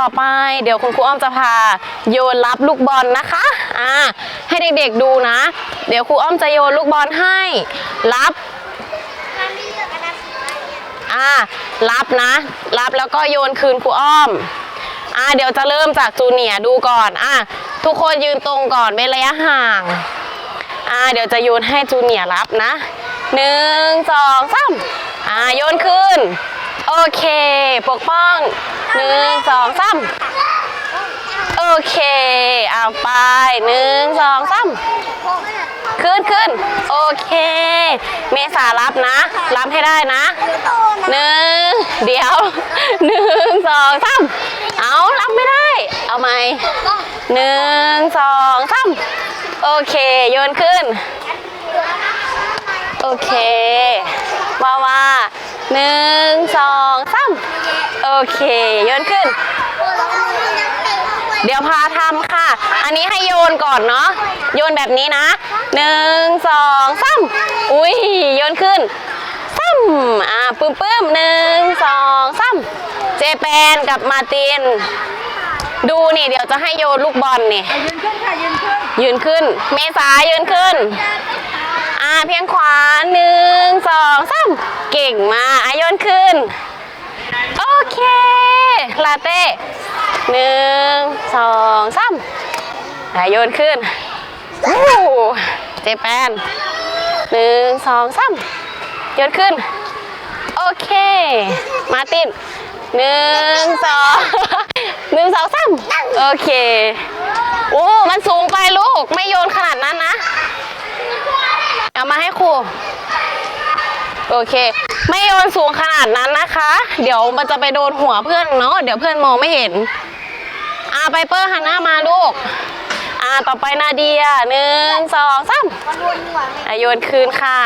ต่อไปเดี๋ยวคุณครูอ้อมจะพาโยนรับลูกบอลนะคะอ่าให้เด็กๆดูนะ เดี๋ยวครูอ้อมจะโยนลูกบอลให้รับอ่ารับนะ รับแล้วก็โยนคืนครูอ้อมอ่าเดี๋ยวจะเริ่มจากจูเนียดูก่อนอ่าทุกคนยืนตรงก่อนเป็นระยะห่างอ่าเดี๋ยวจะโยนให้จูเนียร์รับนะหนึ่งสองสามอ่าโยนขึ้น โอเค ปกป้องหนึ่งสองสามโอเค เอาไปหนึ่งสองสามขึ้นขึ้นโอเค เมษารับนะ รับให้ได้นะหนึ่งเดี๋ยวหนึ่งสองสามเอารับไม่ได้ เอาไหมหนึ่งสองสามโอเคโยนขึ้น โอเคว่าว่า หนึ่งสองสามโอเคโยนขึ้น เดี๋ยวพาทำค่ะ อันนี้ให้โยนก่อนเนาะโยนแบบนี้นะหนึ่งสองสามอุ้ยโยนขึ้นซ้ำอ่าปึ้มปึ้มหนึ่งสองสามเจแปนกับมาร์ติน ดูนี่เดี๋ยวจะให้โยนลูกบอลนี่ยืนขึ้นค่ะยืนขึ้น ยืนขึ้น เมษายืนขึ้น อ่าเพียงขวาหนึ่งสองสามเก่งมากอะโยนขึ้น โอเค ลาเต้หนึ่งสองสามอะโยนขึ้นวู้เจแปนหนึ่งสองสามโยนขึ้น โอเค มาตินหนึ่งสองหนึ่งสองสามโอเค โอ้ มันสูงไปลูก ไม่โยนขนาดนั้นนะ มาให้ครู โอเค ไม่โยนสูงขนาดนั้นนะคะ เดี๋ยวมันจะไปโดนหัวเพื่อนเนาะ เดี๋ยวเพื่อนมองไม่เห็น อ่าไปเปอร์หันหน้ามาลูก อ่าต่อไปนาเดียหนึ่งสองสามอะโยนคืนค่ะ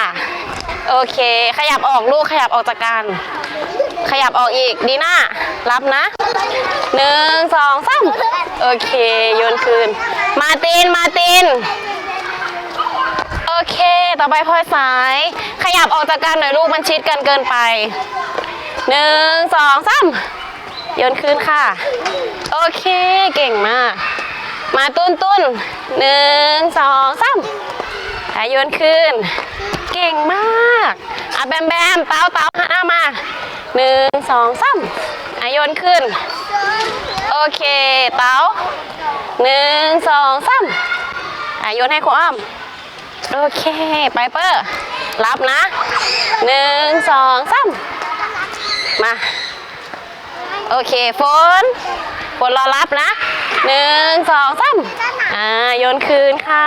โอเค ขยับออกลูก ขยับออกจากกัน ขยับออกอีก ดีน่า รับนะหนึ่งสองสามโอเค โยนคืน มาติน มาติน ต่อไปพลอยสาย ขยับออกจากกันหน่อยลูกมันชิดกันเกินไปหนึ่งสองสามโยนคืนค่ะ โอเคเก่งมาก มาตุ้นตุ้นหนึ่งสองสามอะโยนคืนเก่งมากอะแบมแบมเต้าเต้าหันหน้ามาหนึ่งสองสามอะโยนขึ้นโอเคเต้าหนึ่งสองสามอะโยนให้ครูอ้อม โอเค ไปเปอร์ รับนะหนึ่งสองสามมา โอเคฝนฝนรอรับนะหนึ่งสองสามอ่า โยนคืนค่ะ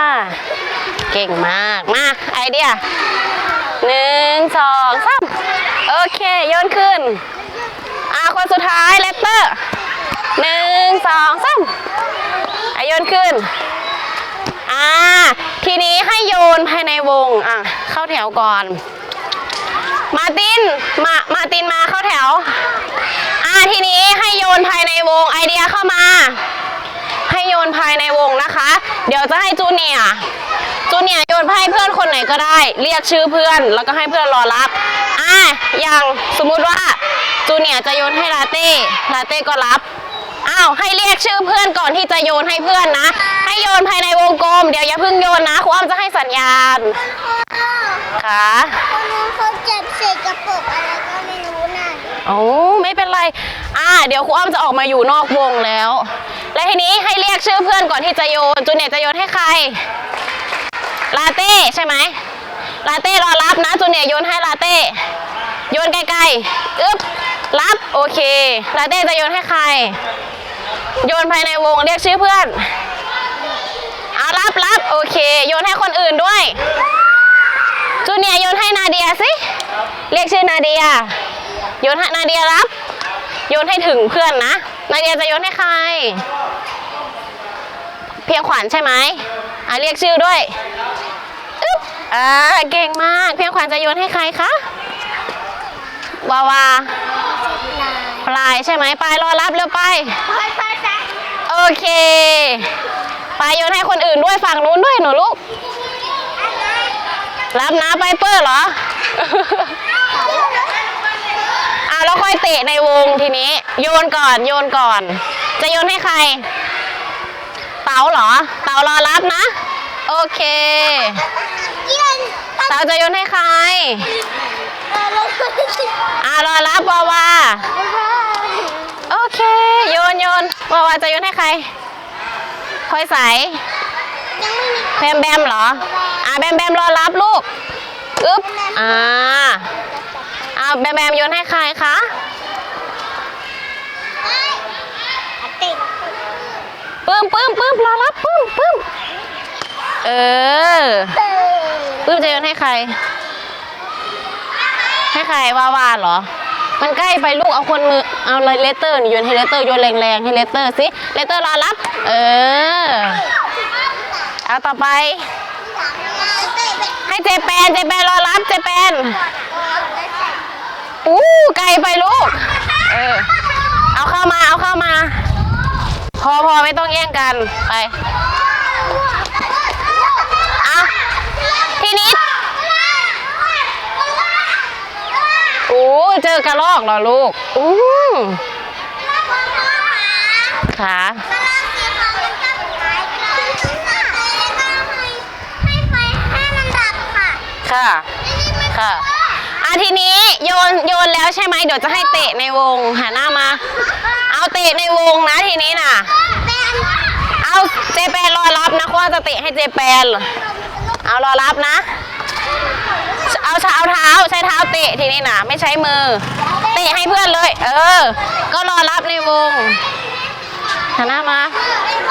เก่งมาก มา ไอเดียหนึ่งสองสามโอเค โยนขึ้นอ่าคนสุดท้ายเลตเตอร์หนึ่งสองสามอะโยนขึ้น อ่า ทีนี้ให้โยนภายในวง อะ เข้าแถวก่อน มาติน มา มาตินมาเข้าแถว อ่า ทีนี้ให้โยนภายในวง ไอเดียเข้ามา ให้โยนภายในวงนะคะ เดี๋ยวจะให้จูเนียร์จูเนียร์โยนให้เพื่อนคนไหนก็ได้ เรียกชื่อเพื่อน แล้วก็ให้เพื่อนรอรับ อ่า อย่างสมมุติว่าจูเนียร์จะโยนให้ลาเต้ ลาเต้ก็รับอ้าวให้เรียกชื่อเพื่อนก่อนที่จะโยนให้เพื่อนนะ ให้โยนภายในวงก มเดี๋ยวอย่าเพิ่งโยนนะครูอ้อมจะให้สัญญาณค่ะคนนู้นเขาเจ็บเศษกระปุกอะไรก็ไม่รู้น่ะโอ้ไม่เป็นไร อ่า เดี๋ยวครูอ้อมจะออกมาอยู่นอกวงแล้ว และทีนี้ให้เรียกชื่อเพื่อนก่อนที่จะโยนจูเนียร์จะโยนให้ใคร ลาเต้ใช่ไหมลาเต้รอรับนะจูเนียร์โยนให้ลาเต้โยนไกลๆอึ๊บรับโอเคลาเต้จะโยนให้ใคร โยนภายในวงเรียกชื่อเพื่อนเอา รับรับโอเค โยนให้คนอื่นด้วย จูเนียร์โยนให้นาเดียสิ เรียกชื่อนาเดีย โยนให้นาเดียรับ โยนให้ถึงเพื่อนนะ นาเดียจะโยนให้ใคร เพียงขวัญใช่ไหมอะเรียกชื่อด้วยอึ๊บอ่าเก่งมาก เพียงขวัญจะโยนให้ใครคะ วาวาปลายใช่ไหมปลายรอรับเร็วไปไปไปไปโอเค ปโยนให้คนอื่นด้วยฝั่งนู้นด้วยหนูลูก รับนะไปเปอร์เหรออะแล้วค่อยเตะในวงทีนี้ โยนก่อนโยนก่อน จะโยนให้ใคร เต๋าเหรอ เต๋ารอรับนะ โอเค เต๋าจะโยนให้ใครออแล้วก็อ่ารอรับวาวาโอเค โยนโยนวาวาจะโยนให้ใคร พลอยใสยังไม่มีแบมแบมเหรอ อ่าแบมแบมรอรับลูก อึ๊บ อ่าอ่าแบมแบมโยนให้ใครคะติดปึ้มปึ้มปึ้มรอรับปึ้มปึ้มเออเออปึ้มจะโยนให้ใคร ให้ใครวาวาเหรอ มันใกล้ไปลูกเอาคนมือเอาเลยเลตเตอร์นี่โยนให้เลตเตอร์โยนแรงๆให้เลตเตอร์สิเลตเตอร์รอรับ เออเอาต่อไป ให้เจแปนเจแปนรอรับเจแปนอู้ไกลไปลูก เออ เอาเข้ามาเอาเข้ามา พอพอไม่ต้องแย่งกันไปเอาทีนี้ อู้เจอกระรอกเหรอลูกอู้ขาค่ะ ค่ะ อะทีนี้โยนโยนแล้วใช่ไหมเดี๋ยวจะให้เตะในวงหันหน้ามา เอาเตะในวงนะทีนี้น่ะ เอาเจแปนรอรับนะว่าจะเตะให้เจแปนเหรอเอารอรับนะ เอาเท้าเท้าใช้เท้าเตะทีนี้นะไม่ใช้มือ เตะให้เพื่อนเลย เออ ก็รอรับในวงหันหน้ามา